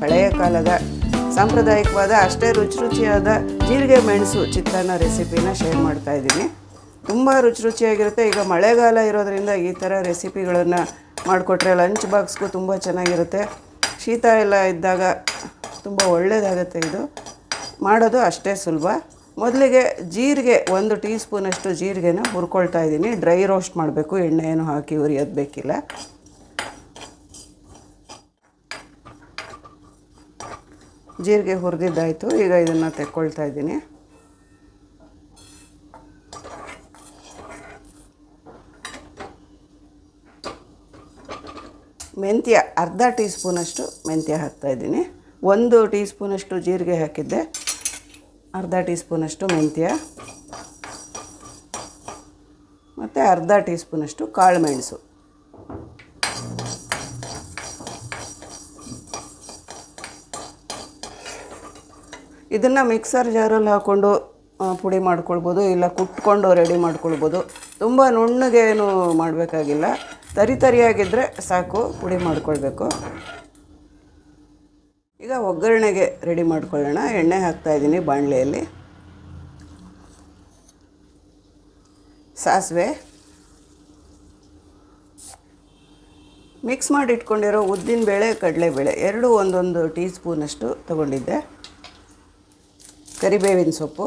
ಹಳೆಯ ಕಾಲದ ಸಾಂಪ್ರದಾಯಿಕವಾದ, ಅಷ್ಟೇ ರುಚಿ ರುಚಿಯಾದ ಜೀರಿಗೆ ಮೆಣಸು ಚಿತ್ರಾನ್ನ ರೆಸಿಪಿನ ಶೇರ್ ಮಾಡ್ತಾ ಇದ್ದೀನಿ. ತುಂಬ ರುಚಿ ರುಚಿಯಾಗಿರುತ್ತೆ ಈಗ ಮಳೆಗಾಲ ಇರೋದರಿಂದ ಈ ಥರ ರೆಸಿಪಿಗಳನ್ನು ಮಾಡಿಕೊಟ್ರೆ ಲಂಚ್ ಬಾಕ್ಸ್ಗೂ ತುಂಬ ಚೆನ್ನಾಗಿರುತ್ತೆ. ಶೀತ ಎಲ್ಲ ಇದ್ದಾಗ ತುಂಬ ಒಳ್ಳೆಯದಾಗುತ್ತೆ ಇದು. ಮಾಡೋದು ಅಷ್ಟೇ ಸುಲಭ. ಮೊದಲಿಗೆ ಜೀರಿಗೆ ಒಂದು ಟೀ ಸ್ಪೂನಷ್ಟು ಜೀರಿಗೆನ ಹುರ್ಕೊಳ್ತಾ ಇದ್ದೀನಿ. ಡ್ರೈ ರೋಸ್ಟ್ ಮಾಡಬೇಕು. ಎಣ್ಣೆ ಏನು ಹಾಕಿ ಹುರಿಯೋದು ಬೇಕಿಲ್ಲ. ಜೀರಿಗೆ ಹುರಿದಿದ್ದಾಯಿತು. ಈಗ ಇದನ್ನು ತೆಕ್ಕೊಳ್ತಾ ಇದ್ದೀನಿ. ಮೆಂತ್ಯ ಅರ್ಧ ಟೀ ಸ್ಪೂನಷ್ಟು ಮೆಂತ್ಯ ಹಾಕ್ತಾಯಿದ್ದೀನಿ ಒಂದು ಟೀ ಸ್ಪೂನಷ್ಟು ಜೀರಿಗೆ ಹಾಕಿದ್ದೆ. ಅರ್ಧ ಟೀ ಸ್ಪೂನಷ್ಟು ಮೆಂತ್ಯ ಮತ್ತು ಅರ್ಧ ಟೀ ಸ್ಪೂನಷ್ಟು ಕಾಳು ಮೆಣಸು ಇದನ್ನು ಮಿಕ್ಸರ್ ಜಾರಲ್ಲಿ ಹಾಕ್ಕೊಂಡು ಪುಡಿ ಮಾಡ್ಕೊಳ್ಬೋದು, ಇಲ್ಲ ಕುಟ್ಕೊಂಡು ರೆಡಿ ಮಾಡ್ಕೊಳ್ಬೋದು. ತುಂಬ ನುಣ್ಣಗೇನು ಮಾಡಬೇಕಾಗಿಲ್ಲ. ತರಿ ತರಿಯಾಗಿದ್ದರೆ ಸಾಕು, ಪುಡಿ ಮಾಡ್ಕೊಳ್ಬೇಕು. ಒಗ್ಗರಣೆಗೆ ರೆಡಿ ಮಾಡ್ಕೊಳ್ಳೋಣ. ಎಣ್ಣೆ ಹಾಕ್ತಾಯಿದ್ದೀನಿ ಬಾಣಲೆಯಲ್ಲಿ. ಸಾಸಿವೆ. ಮಿಕ್ಸ್ ಮಾಡಿ ಇಟ್ಕೊಂಡಿರೋ ಉದ್ದಿನಬೇಳೆ ಕಡಲೆಬೇಳೆ ಎರಡೂ ಒಂದೊಂದು ಟೀ ಸ್ಪೂನಷ್ಟು ತಗೊಂಡಿದ್ದೆ. ಕರಿಬೇವಿನ ಸೊಪ್ಪು.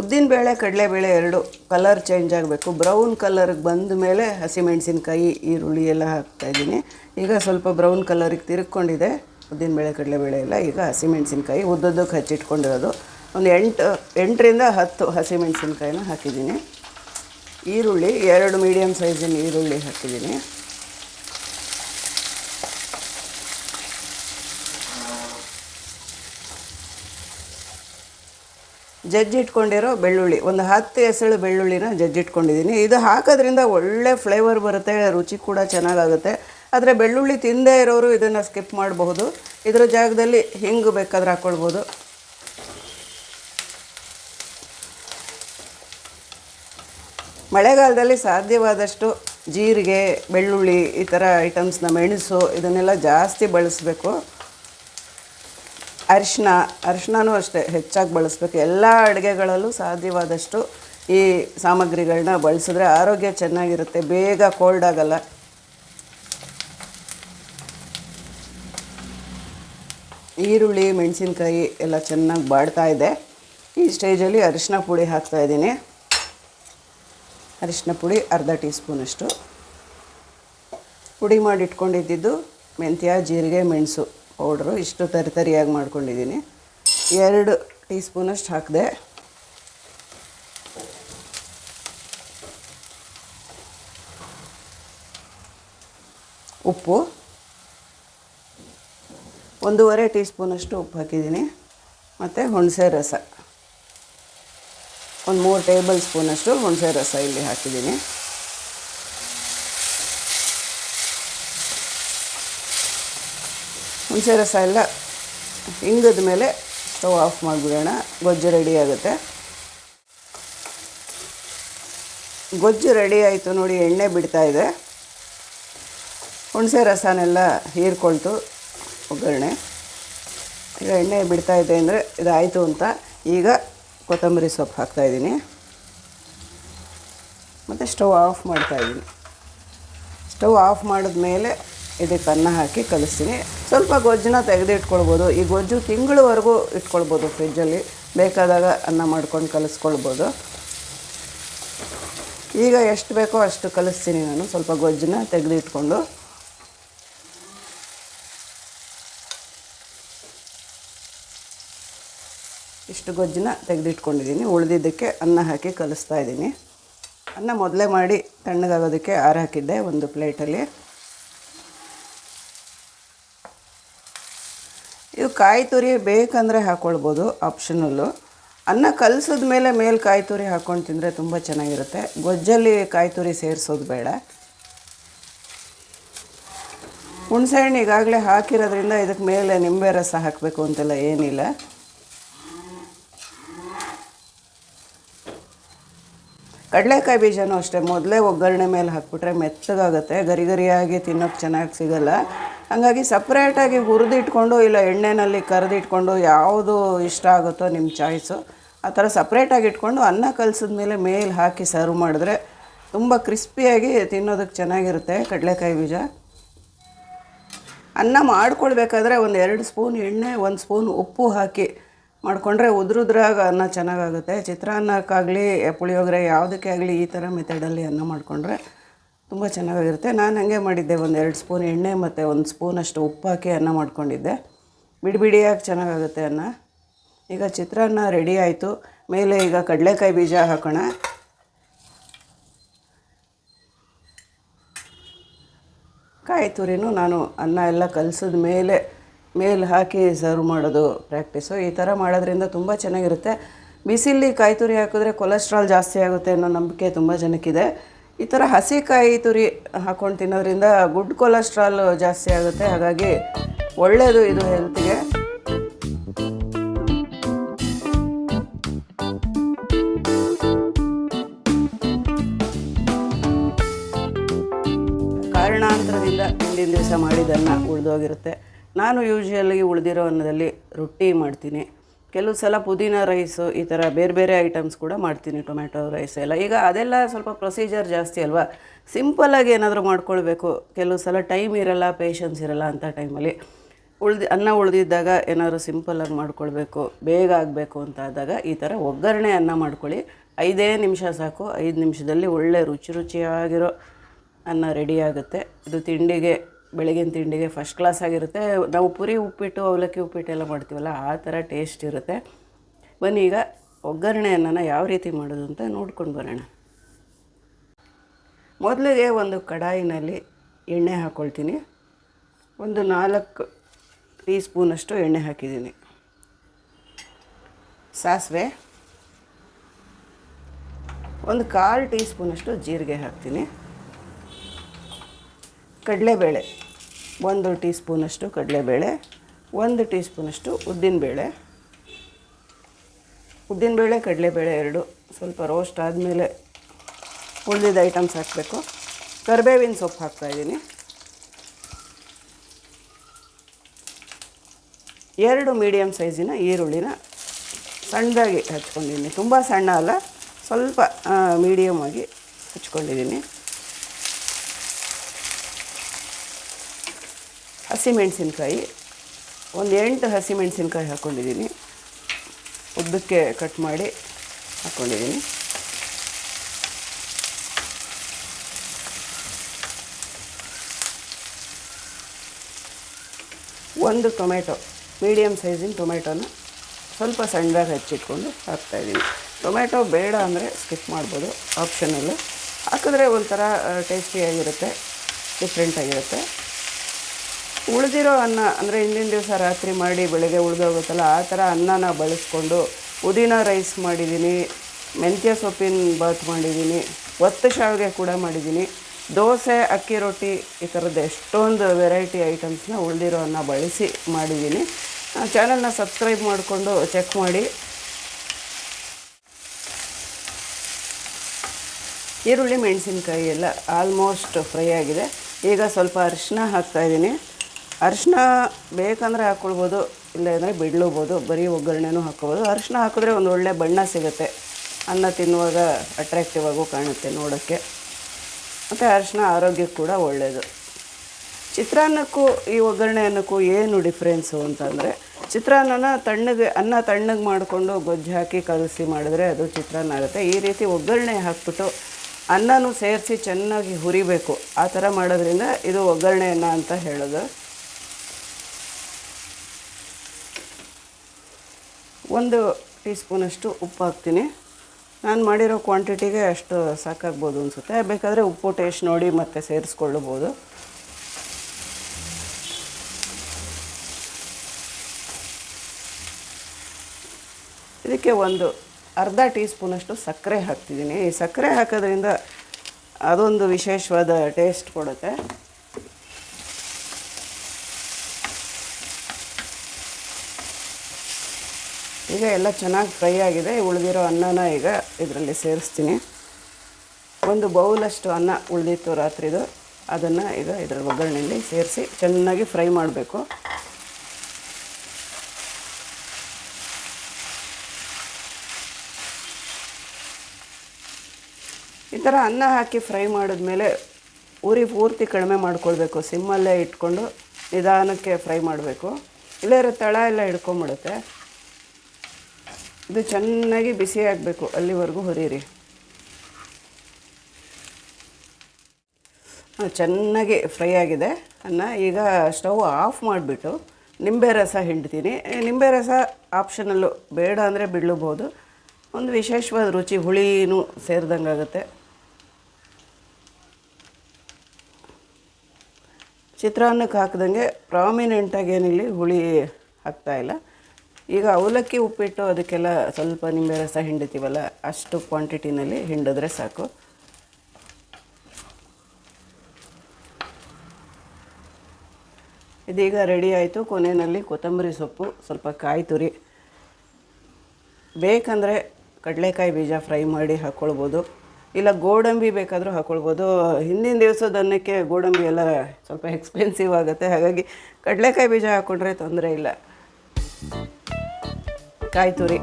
ಉದ್ದಿನಬೇಳೆ ಕಡಲೆಬೇಳೆ ಎರಡು ಕಲರ್ ಚೇಂಜ್ ಆಗಬೇಕು. ಬ್ರೌನ್ ಕಲರ್ಗೆ ಬಂದ ಮೇಲೆ ಹಸಿಮೆಣಸಿನ್ಕಾಯಿ ಈರುಳ್ಳಿ ಎಲ್ಲ ಹಾಕ್ತಾಯಿದ್ದೀನಿ ಈಗ ಸ್ವಲ್ಪ ಬ್ರೌನ್ ಕಲರಿಗೆ ತಿರುಗ್ಕೊಂಡಿದೆ ಕಡಲೆ ಕಡಲೆಬೇಳೆ ಎಲ್ಲ ಈಗ ಹಸಿಮೆಣಸಿನ್ಕಾಯಿ ಉದ್ದದ್ದಕ್ಕೆ ಹಚ್ಚಿಟ್ಕೊಂಡಿರೋದು. ಒಂದು ಎಂಟು, ಎಂಟರಿಂದ ಹತ್ತು ಹಸಿಮೆಣಸಿನ್ಕಾಯಿನ ಹಾಕಿದ್ದೀನಿ. ಈರುಳ್ಳಿ ಎರಡು ಮೀಡಿಯಮ್ ಸೈಜಿನ ಈರುಳ್ಳಿ ಹಾಕಿದ್ದೀನಿ. ಜಜ್ಜಿಟ್ಕೊಂಡಿರೋ ಬೆಳ್ಳುಳ್ಳಿ, ಒಂದು ಹತ್ತು ಎಸಳು ಬೆಳ್ಳುಳ್ಳಿನ ಜಜ್ಜಿಟ್ಕೊಂಡಿದ್ದೀನಿ ಇದು ಹಾಕೋದ್ರಿಂದ ಒಳ್ಳೆ ಫ್ಲೇವರ್ ಬರುತ್ತೆ, ರುಚಿ ಕೂಡ ಚೆನ್ನಾಗಾಗುತ್ತೆ. ಆದರೆ ಬೆಳ್ಳುಳ್ಳಿ ತಿಂದೇ ಇರೋರು ಇದನ್ನು ಸ್ಕಿಪ್ ಮಾಡಬಹುದು. ಇದರ ಜಾಗದಲ್ಲಿ ಹಿಂಗೆ ಬೇಕಾದ್ರೆ ಹಾಕ್ಕೊಳ್ಬೋದು ಮಳೆಗಾಲದಲ್ಲಿ ಸಾಧ್ಯವಾದಷ್ಟು ಜೀರಿಗೆ, ಬೆಳ್ಳುಳ್ಳಿ, ಈ ಥರ ಐಟಮ್ಸ್ನ ಮೆಣಸು, ಇದನ್ನೆಲ್ಲ ಜಾಸ್ತಿ ಬಳಸಬೇಕು. ಅರಿಶಿನ ಅರಿಶಿನೂ ಅಷ್ಟೇ ಹೆಚ್ಚಾಗಿ ಬಳಸಬೇಕು. ಎಲ್ಲ ಅಡುಗೆಗಳಲ್ಲೂ ಸಾಧ್ಯವಾದಷ್ಟು ಈ ಸಾಮಗ್ರಿಗಳನ್ನ ಬಳಸಿದ್ರೆ ಆರೋಗ್ಯ ಚೆನ್ನಾಗಿರುತ್ತೆ, ಬೇಗ ಕೋಲ್ಡ್ ಆಗಲ್ಲ. ಈರುಳ್ಳಿ, ಮೆಣಸಿನ್ಕಾಯಿ ಎಲ್ಲ ಚೆನ್ನಾಗಿ ಬಾಡ್ತಾ ಇದೆ. ಈ ಸ್ಟೇಜಲ್ಲಿ ಅರಿಶಿನ ಪುಡಿ ಹಾಕ್ತಾ ಇದ್ದೀನಿ. ಅರಿಶಿನ ಪುಡಿ ಅರ್ಧ ಟೀ ಸ್ಪೂನಷ್ಟು ಪುಡಿ ಮಾಡಿ ಇಟ್ಕೊಂಡಿದ್ದಿದ್ದು ಮೆಂತ್ಯ, ಜೀರಿಗೆ, ಮೆಣಸು. ಪೌಡ್ರು ಇಷ್ಟು ತರಿ ತರಿಯಾಗಿ ಮಾಡ್ಕೊಂಡಿದ್ದೀನಿ. ಎರಡು ಟೀ ಸ್ಪೂನಷ್ಟು ಹಾಕಿದೆ. ಉಪ್ಪು. ಒಂದೂವರೆ ಟೀ ಸ್ಪೂನಷ್ಟು ಉಪ್ಪು ಹಾಕಿದ್ದೀನಿ. ಮತ್ತು ಹುಣಸೆ ರಸ. ಒಂದು ಮೂರು ಟೇಬಲ್ ಸ್ಪೂನಷ್ಟು ಹುಣಸೆ ರಸ ಇಲ್ಲಿ ಹಾಕಿದ್ದೀನಿ. ಹುಣಸೆ ರಸ ಎಲ್ಲ ಹಿಂಗದ ಮೇಲೆ ಸ್ಟವ್ ಆಫ್ ಮಾಡಿಬಿಡೋಣ. ಗೊಜ್ಜು ರೆಡಿ ಆಗುತ್ತೆ. ಗೊಜ್ಜು ರೆಡಿ ಆಯಿತು ನೋಡಿ, ಎಣ್ಣೆ ಬಿಡ್ತಾ ಇದೆ. ಹುಣಸೆ ರಸನೆಲ್ಲ ಹೀರ್ಕೊಳ್ತು ಒಗ್ಗರಣೆ. ಈಗ ಎಣ್ಣೆ ಬಿಡ್ತಾ ಇದೆ ಅಂದರೆ ಇದಾಯಿತು ಅಂತ. ಈಗ ಕೊತ್ತಂಬರಿ ಸೊಪ್ಪು ಹಾಕ್ತಾಯಿದ್ದೀನಿ ಮತ್ತು ಸ್ಟವ್ ಆಫ್ ಮಾಡ್ತಾಯಿದ್ದೀನಿ ಸ್ಟವ್ ಆಫ್ ಮಾಡಿದ್ಮೇಲೆ ಇದಕ್ಕೆ ಅನ್ನ ಹಾಕಿ ಕಲಿಸ್ತೀನಿ. ಸ್ವಲ್ಪ ಗೊಜ್ಜನ್ನ ತೆಗೆದಿಟ್ಕೊಳ್ಬೋದು ಈ ಗೊಜ್ಜು ತಿಂಗಳವರೆಗೂ ಇಟ್ಕೊಳ್ಬೋದು ಫ್ರಿಜ್ಜಲ್ಲಿ. ಬೇಕಾದಾಗ ಅನ್ನ ಮಾಡ್ಕೊಂಡು ಕಲಿಸ್ಕೊಳ್ಬೋದು. ಈಗ ಎಷ್ಟು ಬೇಕೋ ಅಷ್ಟು ಕಲಿಸ್ತೀನಿ ನಾನು. ಸ್ವಲ್ಪ ಗೊಜ್ಜನ್ನ ತೆಗೆದಿಟ್ಕೊಂಡು ಇಷ್ಟು ಗೊಜ್ಜನ್ನ ತೆಗೆದಿಟ್ಕೊಂಡಿದ್ದೀನಿ ಉಳಿದಿದ್ದಕ್ಕೆ ಅನ್ನ ಹಾಕಿ ಕಲಿಸ್ತಾ ಇದ್ದೀನಿ. ಅನ್ನ ಮೊದಲೇ ಮಾಡಿ ತಣ್ಣಗಾಗೋದಕ್ಕೆ ಆರು ಹಾಕಿದ್ದೆ ಒಂದು ಪ್ಲೇಟಲ್ಲಿ. ಇದು ಕಾಯಿ ತುರಿ ಬೇಕಂದರೆ ಹಾಕ್ಕೊಳ್ಬೋದು ಆಪ್ಷನಲ್ಲು ಅನ್ನ ಕಲಸಿದ ಮೇಲೆ ಮೇಲೆ ಕಾಯಿ ತುರಿ ಹಾಕ್ಕೊಂಡು ತಿಂದರೆ ತುಂಬ ಚೆನ್ನಾಗಿರುತ್ತೆ. ಗೊಜ್ಜಲ್ಲಿ ಕಾಯಿ ತುರಿ ಸೇರಿಸೋದು ಬೇಡ. ಹುಣಸೆಹಣ್ಣು ಈಗಾಗಲೇ ಹಾಕಿರೋದ್ರಿಂದ ಇದಕ್ಕೆ ಮೇಲೆ ನಿಂಬೆ ರಸ ಹಾಕಬೇಕು ಅಂತೆಲ್ಲ ಏನಿಲ್ಲ. ಕಡಲೆಕಾಯಿ ಬೀಜನೂ ಅಷ್ಟೇ, ಮೊದಲೇ ಒಗ್ಗರಣೆ ಮೇಲೆ ಹಾಕ್ಬಿಟ್ರೆ ಮೆತ್ತಗಾಗುತ್ತೆ, ಗರಿ ಗರಿಯಾಗಿ ತಿನ್ನೋಕ್ಕೆ ಚೆನ್ನಾಗಿ ಸಿಗಲ್ಲ. ಹಾಗಾಗಿ ಸಪ್ರೇಟಾಗಿ ಹುರಿದಿಟ್ಕೊಂಡು ಇಲ್ಲ ಎಣ್ಣೆನಲ್ಲಿ ಕರೆದಿಟ್ಕೊಂಡು ಯಾವುದು ಇಷ್ಟ ಆಗುತ್ತೋ ನಿಮ್ಮ ಚಾಯ್ಸು ಆ ಥರ ಸಪ್ರೇಟಾಗಿ ಇಟ್ಕೊಂಡು ಅನ್ನ ಕಲಸಿದ ಮೇಲೆ ಮೇಲೆ ಹಾಕಿ ಸರ್ವ್ ಮಾಡಿದ್ರೆ ತುಂಬ ಕ್ರಿಸ್ಪಿಯಾಗಿ ತಿನ್ನೋದಕ್ಕೆ ಚೆನ್ನಾಗಿರುತ್ತೆ ಕಡಲೆಕಾಯಿ ಬೀಜ. ಅನ್ನ ಮಾಡ್ಕೊಳ್ಬೇಕಾದ್ರೆ ಒಂದು ಎರಡು ಸ್ಪೂನ್ ಎಣ್ಣೆ, ಒಂದು ಸ್ಪೂನ್ ಉಪ್ಪು ಹಾಕಿ ಮಾಡಿಕೊಂಡ್ರೆ ಉದ್ರುದ್ರಾಗ ಅನ್ನ ಚೆನ್ನಾಗಾಗುತ್ತೆ. ಚಿತ್ರಾನ್ನಕ್ಕಾಗಲಿ, ಪುಳಿಯೋಗರೆ ಯಾವುದಕ್ಕೆ ಆಗಲಿ ಈ ಥರ ಮೆಥಡಲ್ಲಿ ಅನ್ನ ಮಾಡಿಕೊಂಡ್ರೆ ತುಂಬ ಚೆನ್ನಾಗಿರುತ್ತೆ. ನಾನು ಹಾಗೆ ಮಾಡಿದ್ದೆ. ಒಂದು ಎರಡು ಸ್ಪೂನ್ ಎಣ್ಣೆ ಮತ್ತು ಒಂದು ಸ್ಪೂನಷ್ಟು ಉಪ್ಪು ಹಾಕಿ ಅನ್ನ ಮಾಡ್ಕೊಂಡಿದ್ದೆ. ಬಿಡಿ ಬಿಡಿಯಾಗಿ ಚೆನ್ನಾಗಾಗುತ್ತೆ ಅನ್ನ. ಈಗ ಚಿತ್ರಾನ್ನ ರೆಡಿ ಆಯಿತು. ಮೇಲೆ ಈಗ ಕಡಲೆಕಾಯಿ ಬೀಜ ಹಾಕೋಣ. ಕಾಯಿ ತುರಿನೂ ನಾನು ಅನ್ನ ಎಲ್ಲ ಕಲಸಿದ ಮೇಲೆ ಮೇಲೆ ಹಾಕಿ ಸರ್ವ್ ಮಾಡೋದು ಪ್ರಾಕ್ಟೀಸು ಈ ಥರ ಮಾಡೋದ್ರಿಂದ ತುಂಬ ಚೆನ್ನಾಗಿರುತ್ತೆ. ಬಿಸಿಲಿ ಕಾಯಿ ತುರಿ ಹಾಕಿದ್ರೆ ಕೊಲೆಸ್ಟ್ರಾಲ್ ಜಾಸ್ತಿ ಆಗುತ್ತೆ ಅನ್ನೋ ನಂಬಿಕೆ ತುಂಬ ಜನಕ್ಕಿದೆ. ಈ ಥರ ಹಸಿಕಾಯಿ ತುರಿ ಹಾಕ್ಕೊಂಡು ತಿನ್ನೋದ್ರಿಂದ ಗುಡ್ ಕೊಲೆಸ್ಟ್ರಾಲ್ ಜಾಸ್ತಿ ಆಗುತ್ತೆ. ಹಾಗಾಗಿ ಒಳ್ಳೆಯದು ಇದು ಹೆಲ್ತ್ಗೆ. ಕಾರಣಾಂತರದಿಂದ ಹಿಂದಿನ ದಿವಸ ಮಾಡಿದ್ದನ್ನು ಉಳಿದೋಗಿರುತ್ತೆ. ನಾನು ಯೂಶ್ವಲಿ ಉಳಿದಿರೋ ಅನ್ನದಲ್ಲಿ ರೊಟ್ಟಿ ಮಾಡ್ತೀನಿ. ಕೆಲವು ಸಲ ಪುದೀನ ರೈಸು ಈ ಥರ ಬೇರೆ ಬೇರೆ ಐಟಮ್ಸ್ ಕೂಡ ಮಾಡ್ತೀನಿ, ಟೊಮ್ಯಾಟೊ ರೈಸ್ ಎಲ್ಲ. ಈಗ ಅದೆಲ್ಲ ಸ್ವಲ್ಪ ಪ್ರೊಸೀಜರ್ ಜಾಸ್ತಿ ಅಲ್ವಾ? ಸಿಂಪಲ್ಲಾಗಿ ಏನಾದರೂ ಮಾಡ್ಕೊಳ್ಬೇಕು. ಕೆಲವು ಸಲ ಟೈಮ್ ಇರಲ್ಲ ಪೇಷನ್ಸ್ ಇರಲ್ಲ ಅಂಥ ಟೈಮಲ್ಲಿ ಉಳ್ದು, ಅನ್ನ ಉಳಿದಿದ್ದಾಗ ಏನಾದರೂ ಸಿಂಪಲ್ಲಾಗಿ ಮಾಡ್ಕೊಳ್ಬೇಕು, ಬೇಗ ಆಗಬೇಕು ಅಂತ ಆದಾಗ ಈ ಥರ ಒಗ್ಗರಣೆ ಅನ್ನ ಮಾಡ್ಕೊಳ್ಳಿ. ಐದೇ ನಿಮಿಷ ಸಾಕು, ಐದು ನಿಮಿಷದಲ್ಲಿ ಒಳ್ಳೆ ರುಚಿ ರುಚಿಯಾಗಿರೋ ಅನ್ನ ರೆಡಿ ಆಗುತ್ತೆ. ಇದು ತಿಂಡಿಗೆ ಬೆಳಗಿನ ತಿಂಡಿಗೆ ಫಸ್ಟ್ ಕ್ಲಾಸ್ ಆಗಿರುತ್ತೆ. ನಾವು ಪುರಿ, ಉಪ್ಪಿಟ್ಟು, ಅವಲಕ್ಕಿ, ಉಪ್ಪಿಟ್ಟು ಎಲ್ಲ ಮಾಡ್ತೀವಲ್ಲ, ಆ ಥರ ಟೇಸ್ಟ್ ಇರುತ್ತೆ. ಬನ್ನಿ ಈಗ ಒಗ್ಗರಣೆ ಅನ್ನನ ಯಾವ ರೀತಿ ಮಾಡೋದು ಅಂತ ನೋಡ್ಕೊಂಡು ಬರೋಣ. ಮೊದಲಿಗೆ ಒಂದು ಕಡಾಯಿನಲ್ಲಿ ಎಣ್ಣೆ ಹಾಕ್ಕೊಳ್ತೀನಿ ಒಂದು ನಾಲ್ಕು ಟೀ ಸ್ಪೂನಷ್ಟು ಎಣ್ಣೆ ಹಾಕಿದ್ದೀನಿ. ಸಾಸಿವೆ. ಒಂದು ಕಾಲು ಟೀ ಸ್ಪೂನಷ್ಟು ಜೀರಿಗೆ ಹಾಕ್ತೀನಿ. ಕಡಲೆಬೇಳೆ. ಒಂದು ಟೀ ಸ್ಪೂನಷ್ಟು ಕಡಲೆಬೇಳೆ, ಒಂದು ಟೀ ಸ್ಪೂನಷ್ಟು ಉದ್ದಿನಬೇಳೆ. ಉದ್ದಿನಬೇಳೆ, ಕಡಲೆಬೇಳೆ ಎರಡು ಸ್ವಲ್ಪ ರೋಸ್ಟ್ ಆದಮೇಲೆ ಉಳಿದಿದ್ದ ಐಟಮ್ಸ್ ಹಾಕಬೇಕು. ಕರಿಬೇವಿನ ಸೊಪ್ಪು ಹಾಕ್ತಾಯಿದ್ದೀನಿ ಎರಡು ಮೀಡಿಯಮ್ ಸೈಜಿನ ಈರುಳ್ಳಿನ ಸಣ್ಣದಾಗಿ ಹಚ್ಕೊಂಡಿದ್ದೀನಿ. ತುಂಬ ಸಣ್ಣ ಅಲ್ಲ, ಸ್ವಲ್ಪ ಮೀಡಿಯಮ್ ಆಗಿ ಹಚ್ಕೊಂಡಿದ್ದೀನಿ. ಹಸಿಮೆಣಸಿನ್ಕಾಯಿ. ಒಂದು ಎಂಟು ಹಸಿಮೆಣಸಿನ್ಕಾಯಿ ಹಾಕ್ಕೊಂಡಿದ್ದೀನಿ ಉದ್ದಕ್ಕೆ ಕಟ್ ಮಾಡಿ ಹಾಕ್ಕೊಂಡಿದ್ದೀನಿ ಒಂದು ಟೊಮೆಟೊ ಮೀಡಿಯಮ್ ಸೈಜಿನ ಟೊಮೆಟೊನ ಸ್ವಲ್ಪ ಸಣ್ಣದಾಗಿ ಹಚ್ಚಿಟ್ಕೊಂಡು ಹಾಕ್ತಾಯಿದ್ದೀನಿ ಟೊಮೆಟೊ ಬೇಡ ಅಂದರೆ ಸ್ಕಿಪ್ ಮಾಡ್ಬೋದು ಆಪ್ಷನಲ್ಲು ಹಾಕಿದ್ರೆ ಒಂಥರ ಟೇಸ್ಟಿಯಾಗಿರುತ್ತೆ ಡಿಫ್ರೆಂಟಾಗಿರುತ್ತೆ ಉಳಿದಿರೋ ಅನ್ನ, ಅಂದರೆ ಹಿಂದಿನ ದಿವಸ ರಾತ್ರಿ ಮಾಡಿ ಬೆಳಗ್ಗೆ ಉಳಿದೋಗುತ್ತಲ್ಲ, ಆ ಥರ ಅನ್ನನ ಬಳಸ್ಕೊಂಡು ಪುದೀನ ರೈಸ್ ಮಾಡಿದ್ದೀನಿ ಮೆಂತ್ಯ ಸೊಪ್ಪಿನ ಬಾತ್ ಮಾಡಿದ್ದೀನಿ ಒತ್ತು ಶಾವಿಗೆ ಕೂಡ ಮಾಡಿದ್ದೀನಿ ದೋಸೆ, ಅಕ್ಕಿ ರೊಟ್ಟಿ ಈ ಥರದ್ದು ಎಷ್ಟೊಂದು ವೆರೈಟಿ ಐಟಮ್ಸ್ನ ಉಳಿದಿರೋ ಅನ್ನ ಬಳಸಿ ಮಾಡಿದ್ದೀನಿ ಚಾನಲ್ನ ಸಬ್ಸ್ಕ್ರೈಬ್ ಮಾಡಿಕೊಂಡು ಚೆಕ್ ಮಾಡಿ. ಈರುಳ್ಳಿ, ಮೆಣಸಿನ್ಕಾಯಿ ಎಲ್ಲ ಆಲ್ಮೋಸ್ಟ್ ಫ್ರೈ ಆಗಿದೆ. ಈಗ ಸ್ವಲ್ಪ ಅರಿಶಿನ ಹಾಕ್ತಾಯಿದ್ದೀನಿ ಅರಿಶಿನ ಬೇಕಂದರೆ ಹಾಕ್ಕೊಳ್ಬೋದು, ಇಲ್ಲಂದರೆ ಬಿಡ್ಲೂಬೋದು, ಬರೀ ಒಗ್ಗರಣೆನೂ ಹಾಕ್ಕೋಬೋದು ಅರಿಶಿನ ಹಾಕಿದ್ರೆ ಒಂದು ಒಳ್ಳೆ ಬಣ್ಣ ಸಿಗುತ್ತೆ. ಅನ್ನ ತಿನ್ನುವಾಗ ಅಟ್ರಾಕ್ಟಿವ್ ಆಗು ಕಾಣುತ್ತೆ ನೋಡೋಕ್ಕೆ. ಮತ್ತು ಅರಿಶಿನ ಆರೋಗ್ಯಕ್ಕೆ ಕೂಡ ಒಳ್ಳೆಯದು ಚಿತ್ರಾನ್ನಕ್ಕೂ, ಈ ಒಗ್ಗರಣೆ ಅನ್ನಕ್ಕೂ ಏನು ಡಿಫ್ರೆನ್ಸು ಅಂತಂದರೆ, ಚಿತ್ರಾನ್ನನ ತಣ್ಣಗೆ, ಅನ್ನ ತಣ್ಣಗೆ ಮಾಡಿಕೊಂಡು ಗೊಜ್ಜು ಹಾಕಿ ಕಲಸಿ ಮಾಡಿದ್ರೆ ಅದು ಚಿತ್ರಾನ್ನ ಆಗುತ್ತೆ. ಈ ರೀತಿ ಒಗ್ಗರಣೆ ಹಾಕ್ಬಿಟ್ಟು ಅನ್ನನೂ ಸೇರಿಸಿ ಚೆನ್ನಾಗಿ ಹುರಿಬೇಕು. ಆ ಥರ ಮಾಡೋದ್ರಿಂದ ಇದು ಒಗ್ಗರಣೆ ಅನ್ನ ಅಂತ ಹೇಳೋದು. ಒಂದು ಟೀ ಸ್ಪೂನಷ್ಟು ಉಪ್ಪು ಹಾಕ್ತೀನಿ. ನಾನು ಮಾಡಿರೋ ಕ್ವಾಂಟಿಟಿಗೆ ಅಷ್ಟು ಸಾಕಾಗ್ಬೋದು ಅನಿಸುತ್ತೆ. ಬೇಕಾದರೆ ಉಪ್ಪು ಟೇಸ್ಟ್ ನೋಡಿ ಮತ್ತೆ ಸೇರಿಸ್ಕೊಳ್ಳಬೋದು ಇದಕ್ಕೆ ಒಂದು ಅರ್ಧ ಟೀ ಸ್ಪೂನಷ್ಟು ಸಕ್ಕರೆ ಹಾಕ್ತಿದ್ದೀನಿ. ಈ ಸಕ್ಕರೆ ಹಾಕೋದ್ರಿಂದ ಅದೊಂದು ವಿಶೇಷವಾದ ಟೇಸ್ಟ್ ಕೊಡುತ್ತೆ. ಈಗ ಎಲ್ಲ ಚೆನ್ನಾಗಿ ಫ್ರೈ ಆಗಿದೆ. ಉಳಿದಿರೋ ಅನ್ನನ ಈಗ ಇದರಲ್ಲಿ ಸೇರಿಸ್ತೀನಿ. ಒಂದು ಬೌಲಷ್ಟು ಅನ್ನ ಉಳಿದಿತ್ತು ರಾತ್ರಿದು. ಅದನ್ನು ಈಗ ಇದರ ಒಗ್ಗರಣೆಯಲ್ಲಿ ಸೇರಿಸಿ ಚೆನ್ನಾಗಿ ಫ್ರೈ ಮಾಡಬೇಕು. ಈ ಥರ ಅನ್ನ ಹಾಕಿ ಫ್ರೈ ಮಾಡಿದ್ಮೇಲೆ ಉರಿ ಪೂರ್ತಿ ಕಡಿಮೆ ಮಾಡ್ಕೊಳ್ಬೇಕು. ಸಿಮ್ಮಲ್ಲೇ ಇಟ್ಕೊಂಡು ನಿಧಾನಕ್ಕೆ ಫ್ರೈ ಮಾಡಬೇಕು. ಇಲ್ಲೇ ತಳ ಎಲ್ಲ ಹಿಡ್ಕೊಂಬಿಡುತ್ತೆ. ಇದು ಚೆನ್ನಾಗಿ ಬಿಸಿ ಆಗಬೇಕು ಅಲ್ಲಿವರೆಗೂ ಹುರಿಯಿರಿ ಹಾಂ, ಚೆನ್ನಾಗಿ ಫ್ರೈ ಆಗಿದೆ. ಅನ್ನ ಈಗ ಸ್ಟವ್ ಆಫ್ ಮಾಡಿಬಿಟ್ಟು ನಿಂಬೆ ರಸ ಹಿಂಡ್ತೀನಿ. ನಿಂಬೆ ರಸ ಆಪ್ಷನಲ್ಲು ಬೇಡ ಅಂದರೆ ಬಿಡಲೂಬೋದು ಒಂದು ವಿಶೇಷವಾದ ರುಚಿ ಹುಳಿನೂ ಸೇರಿದಂಗೆ ಆಗುತ್ತೆ. ಚಿತ್ರಾನ್ನಕ್ಕೆ ಹಾಕ್ದಂಗೆ ಪ್ರಾಮಿನೆಂಟಾಗಿ ಏನಿಲ್ಲ ಹುಳಿ ಹಾಕ್ತಾಯಿಲ್ಲ ಈಗ ಅವಲಕ್ಕಿ ಉಪ್ಪಿಟ್ಟು ಅದಕ್ಕೆಲ್ಲ ಸ್ವಲ್ಪ ನಿಂಬೆ ರಸ ಹಿಂಡಿತೀವಲ್ಲ, ಅಷ್ಟು ಕ್ವಾಂಟಿಟಿನಲ್ಲಿ ಹಿಂಡಿದ್ರೆ ಸಾಕು. ಇದೀಗ ರೆಡಿ ಆಯಿತು, ಕೊನೆಯಲ್ಲಿ ಕೊತ್ತಂಬರಿ ಸೊಪ್ಪು, ಸ್ವಲ್ಪ ಕಾಯಿ ತುರಿ. ಬೇಕಂದರೆ ಕಡಲೆಕಾಯಿ ಬೀಜ ಫ್ರೈ ಮಾಡಿ ಹಾಕ್ಕೊಳ್ಬೋದು ಇಲ್ಲ ಗೋಡಂಬಿ ಬೇಕಾದರೂ ಹಾಕ್ಕೊಳ್ಬೋದು ಹಿಂದಿನ ದಿವಸದ ಅನ್ನಕ್ಕೆ ಗೋಡಂಬಿ ಎಲ್ಲ ಸ್ವಲ್ಪ ಎಕ್ಸ್ಪೆನ್ಸಿವ್ ಆಗುತ್ತೆ, ಹಾಗಾಗಿ ಕಡಲೆಕಾಯಿ ಬೀಜ ಹಾಕ್ಕೊಂಡ್ರೆ ತೊಂದರೆ ಇಲ್ಲ. ಕಾಯಿ ತುರಿ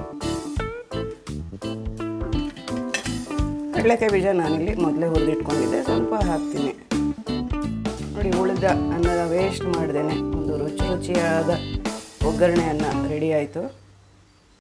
ಕಡಲೆಕಾಯಿ ಬೀಜ ನಾನಿಲ್ಲಿ ಮೊದಲೇ ಹುರಿದಿಟ್ಕೊಂಡಿದ್ದೆ, ಸ್ವಲ್ಪ ಹಾಕ್ತೀನಿ. ನೋಡಿ, ಉಳಿದ ಅನ್ನದ ವೇಸ್ಟ್ ಮಾಡ್ದೇನೆ. ಒಂದು ರುಚಿ ರುಚಿಯಾದ ಒಗ್ಗರಣೆಯನ್ನು ರೆಡಿ ಆಯಿತು.